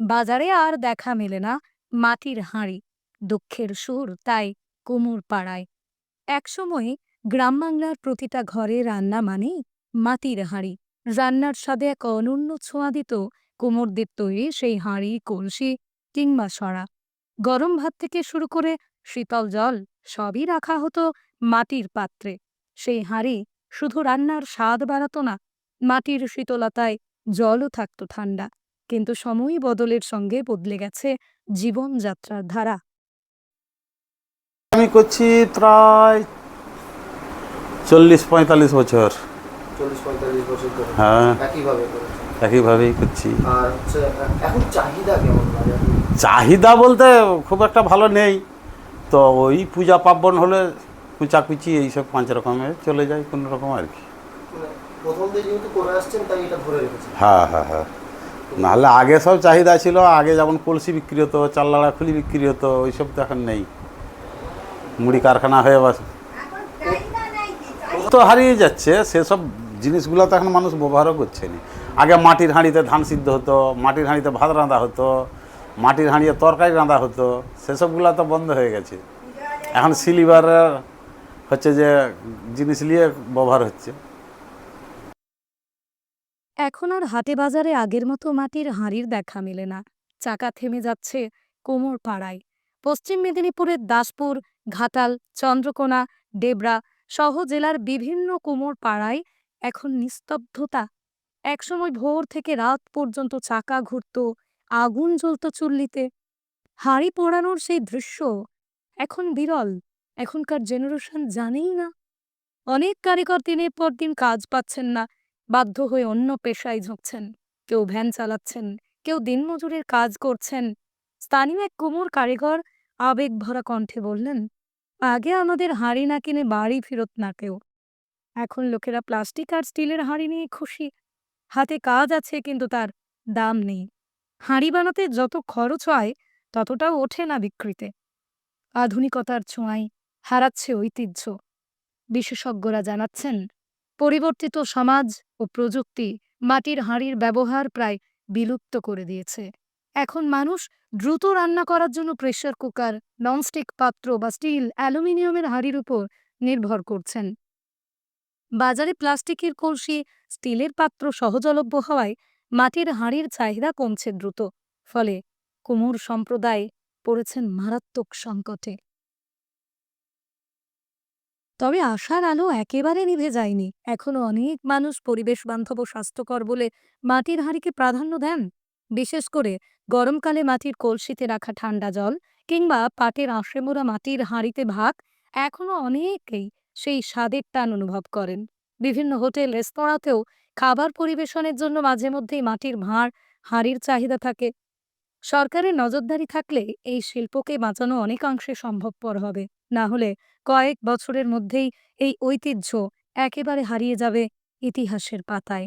বাজারে আর দেখা মেলে না মাটির হাঁড়ি, দুঃখের সুর তাই কুমোর পাড়ায় একসময় গ্রাম বাংলার প্রতিটা ঘরে রান্না মানেই মাটির হাঁড়ি। রান্নার স্বাদে এক অনন্য ছোঁয়া দিত কুমোরদের তৈরি সেই হাঁড়ি, কলসি কিংবা সরা। গরম ভাত থেকে শুরু করে শীতল জল সবই রাখা হতো মাটির পাত্রে। সেই হাঁড়ি শুধু রান্নার স্বাদ বাড়াতো না, মাটির শীতলতায় জলও থাকতো ঠান্ডা। কিন্তু সময় বদলের সঙ্গে বদলে গেছে জীবনযাত্রার ধারা। আমি করছি প্রায় চল্লিশ পঁয়তাল্লিশ বছর। হ্যাঁ। একইভাবেই করছি। এখন চাহিদা চাহিদা বলতে খুব একটা ভালো নেই। তো ওই পূজা পার্বণ হলে কুচাকুচি এইসব পাঁচ রকমের চলে যায় কোনো রকম আর কি। মানে প্রথম দিয়ে যেহেতু করে আসছেন তাই এটা ধরে রেখেছেন? হ্যাঁ হ্যাঁ হ্যাঁ। নাহলে আগে সব চাহিদা ছিল, আগে যেমন কলসি বিক্রি হতো চাল্লাড়া খুলি বিক্রি হতো, ওইসব তো এখন নেই। মুড়ি কারখানা হয়ে বাস তো হারিয়ে যাচ্ছে, সেসব জিনিসগুলো তো এখন মানুষ ব্যবহারও করছে না। আগে মাটির হাঁড়িতে ধান সিদ্ধ হতো, মাটির হাঁড়িতে ভাত রাঁধা হতো, মাটির হাঁড়িতে তরকারি রাঁধা হতো, সেসবগুলো তো বন্ধ হয়ে গেছে। এখন সিলিভারের হচ্ছে যে জিনিস নিয়ে ব্যবহার হচ্ছে। এখন আর হাটে বাজারে আগের মতো মাটির হাঁড়ির দেখা মেলে না। চাকা থেমে যাচ্ছে কোমর পাড়ায়। পশ্চিম মেদিনীপুরের দাসপুর, ঘাটাল, চন্দ্রকোনা, ডেবরা সহ জেলার বিভিন্ন কোমর পাড়ায় এখন নিস্তব্ধতা। একসময় ভোর থেকে রাত পর্যন্ত চাকা ঘুরত, আগুন জ্বলত চুল্লিতে। হাঁড়ি পোড়ানোর সেই দৃশ্য এখন বিরল, এখনকার জেনারেশন জানেই না। অনেক কারিগর দিনের পর দিন কাজ পাচ্ছেন না বাধ্য হয়ে অন্য পেশায় ঝুঁকছেন। কেউ ভ্যান চালাচ্ছেন, কেউ দিনমজুরের কাজ করছেন। স্থানীয় এক কুমোর কারিগর আবেগ ভরা কণ্ঠে বললেন, আগে আমাদের হাঁড়ি না কিনে বাড়ি ফেরত না কেউ। এখন লোকেরা প্লাস্টিক আর স্টিলের হাঁড়ি নিয়ে খুশি। হাতে কাজ আছে কিন্তু তার দাম নেই। হাঁড়ি বানাতে যত খরচ হয়, ততটাও ওঠে না বিক্রিতে। আধুনিকতার ছোঁয়ায় হারাচ্ছে ঐতিহ্য। বিশেষজ্ঞরা জানাচ্ছেন পরিবর্তিত সমাজ ও প্রযুক্তি মাটির হাঁড়ির ব্যবহার প্রায় বিলুপ্ত করে দিয়েছে। এখন মানুষ দ্রুত রান্না করার জন্য প্রেসার কুকার, ননস্টিক পাত্র বা স্টিল অ্যালুমিনিয়ামের হাঁড়ির উপর নির্ভর করছেন। বাজারে প্লাস্টিকের কলসি, স্টিলের পাত্র সহজলভ্য হওয়ায় মাটির হাঁড়ির চাহিদা কমছে দ্রুত, ফলে কুমুর সম্প্রদায় পড়েছেন মারাত্মক সংকটে। তবে আশার আলো একেবারে নিভে যায়নি। এখনও অনেক মানুষ পরিবেশ বান্ধব ও স্বাস্থ্যকর বলে মাটির হাঁড়িকে প্রাধান্য দেন। বিশেষ করে গরমকালে মাটির কলসিতে রাখা ঠান্ডা জল কিংবা পাটের আঁশড়েমোড়া মাটির হাঁড়িতে ভাত এখনও অনেকেই সেই স্বাদের টান অনুভব করেন। বিভিন্ন হোটেল, রেস্তোরাঁতেও খাবার পরিবেশনের জন্য মাঝে মধ্যেই মাটির ভাঁড় হাঁড়ির চাহিদা থাকে। সরকারের নজরদারি থাকলে এই শিল্পকে বাঁচানো অনেকাংশে সম্ভবপর হবে। না হলে কয়েক বছরের মধ্যেই এই ঐতিহ্য একেবারে হারিয়ে যাবে ইতিহাসের পাতায়।